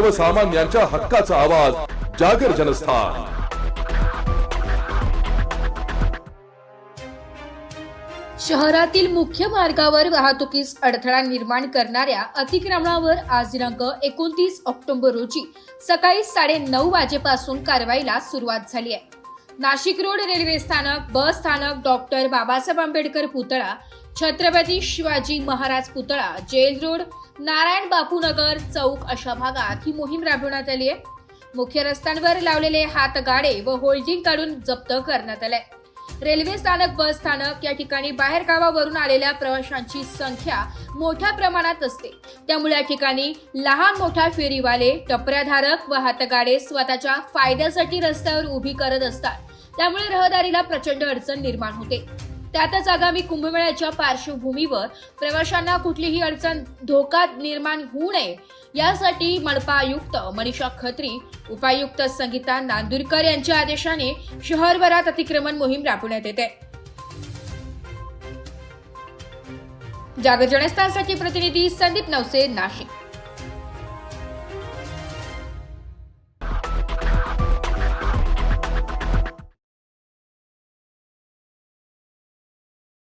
सर्वसामान्यांच्या हक्काचा आवाज जागर जनस्थान. शहरातील मुख्य मार्गावर वाहतुकीस अडथळा निर्माण करणाऱ्या अतिक्रमणावर आज दिनांक एकोणतीस ऑक्टोबर रोजी सकाळी साडे नऊ वाजेपासून कारवाईला सुरुवात झाली आहे. नाशिक रोड रेल्वे स्थानक बस स्थानक डॉक्टर बाबासाहेब आंबेडकर पुतळा छत्रपती शिवाजी महाराज पुतळा जेल रोड नारायण बापू नगर चौक अशा भागात ही मोहीम राबवण्यात आली आहे. मुख्य रस्त्यांवर लावलेले हातगाडे व होल्डिंग काढून जप्त करण्यात आले रेल्वे स्थानक बस स्थानक या ठिकाणी बाहेर गावावरून आलेल्या प्रवाशांची संख्या मोठ्या प्रमाणात असते. त्यामुळे या ठिकाणी लहान मोठा फेरीवाले टपऱ्याधारक व हातगाडे स्वतःच्या फायद्यासाठी रस्त्यावर उभी करत असतात. त्यामुळे रहदारीला प्रचंड अडचण निर्माण होते. त्यातच आगामी कुंभमेळ्याच्या पार्श्वभूमीवर प्रवाशांना कुठलीही अडचण धोका निर्माण होऊ नये. यासाठी मनपा आयुक्त मनीषा खत्री उपायुक्त संगीता नांदुरकर यांच्या आदेशाने शहरभरात अतिक्रमण मोहीम राबवण्यात येते. जागर जनस्थानसाठी प्रतिनिधी संदीप नवसे नाशिक.